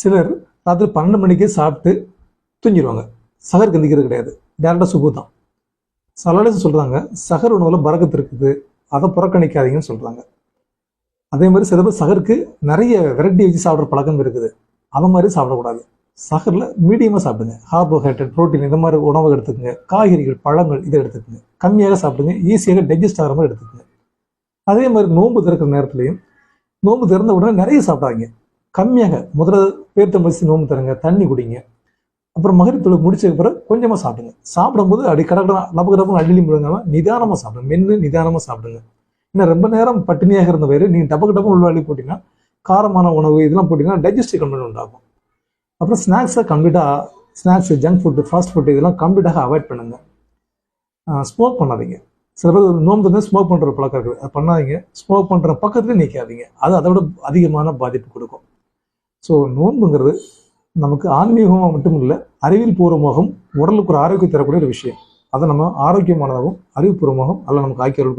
சிலர் ராத்திரி பன்னெண்டு மணிக்கே சாப்பிட்டு தூங்கிடுவாங்க. சகர் கந்திக்கிறது கிடையாது. டேரெக்டாக சுபு தான். சலாலேஸ் சொல்கிறாங்க சகர் உணவில் பறக்கத்து இருக்குது. அதை புறக்கணிக்காதீங்கன்னு சொல்கிறாங்க அதே மாதிரி சில பேர் சகருக்கு நிறைய வெரைட்டி வச்சு சாப்பிட்ற பழக்கம் இருக்குது. அது மாதிரி சாப்பிடக்கூடாது. சகரில் மீடியமாக சாப்பிடுங்க. கார்போஹைட்ரேட் ப்ரோட்டீன் இந்த மாதிரி உணவு எடுத்துக்கோங்க. காய்கறிகள் பழங்கள் இதை எடுத்துக்கோங்க. கம்மியாக சாப்பிடுங்க. ஈஸியாக டைஜஸ்ட் ஆகிற மாதிரி எடுத்துக்கோங்க. அதே மாதிரி நோன்பு திறக்கிற நேரத்துலையும் நோன்பு திறந்த உடனே நிறைய சாப்பிடாதீங்க. கம்மியாக முதல்ல பேர்த்த மதிச்சு நோன்பு தருங்க தண்ணி குடிங்க. அப்புறம் மகரி தொழில் முடிச்சதுக்கு பிறகு கொஞ்சமாக சாப்பிடுங்க. சாப்பிடும்போது அடி கடற்கட லபக்கு டப்புன்னு அள்ளி முழுங்காம நிதானமாக சாப்பிடுங்க. மென்று நிதானமாக சாப்பிடுங்க. இன்னும் ரொம்ப நேரம் பட்டினியாக இருந்த வயிறு நீங்கள் டபக்கு டப்பு உள்வாளி போட்டிங்கன்னா காரமான உணவு இதெல்லாம் போட்டிங்கன்னா டைஜஸ்டிவ் கம்ப்ளைண்ட் உண்டாகும். அப்புறம் ஸ்நாக்ஸை கம்ப்ளீட்டாக snacks junk food fast food இதெல்லாம் கம்ப்ளீட்டாக அவாய்ட் பண்ணுங்க. ஸ்மோக் பண்ணாதீங்க. சில பேர் நோம்பு வந்து ஸ்மோக் பண்ணுற பழக்கம் இருக்குது. பண்ணாதீங்க. ஸ்மோக் பண்ணுற பக்கத்துலேயே நிற்காதீங்க அது அதை விட அதிகமான பாதிப்பு கொடுக்கும். ஸோ நோன்புங்கிறது நமக்கு ஆன்மீகமாக மட்டும் இல்லை அறிவியல் பூர்வமாகவும் உடலுக்கு ஒரு ஆரோக்கியம் தரக்கூடிய ஒரு விஷயம். அதை நம்ம ஆரோக்கியமானதாகவும் அறிவுபூர்வமாகவும் அல்ல நமக்கு ஆக்கி அருள்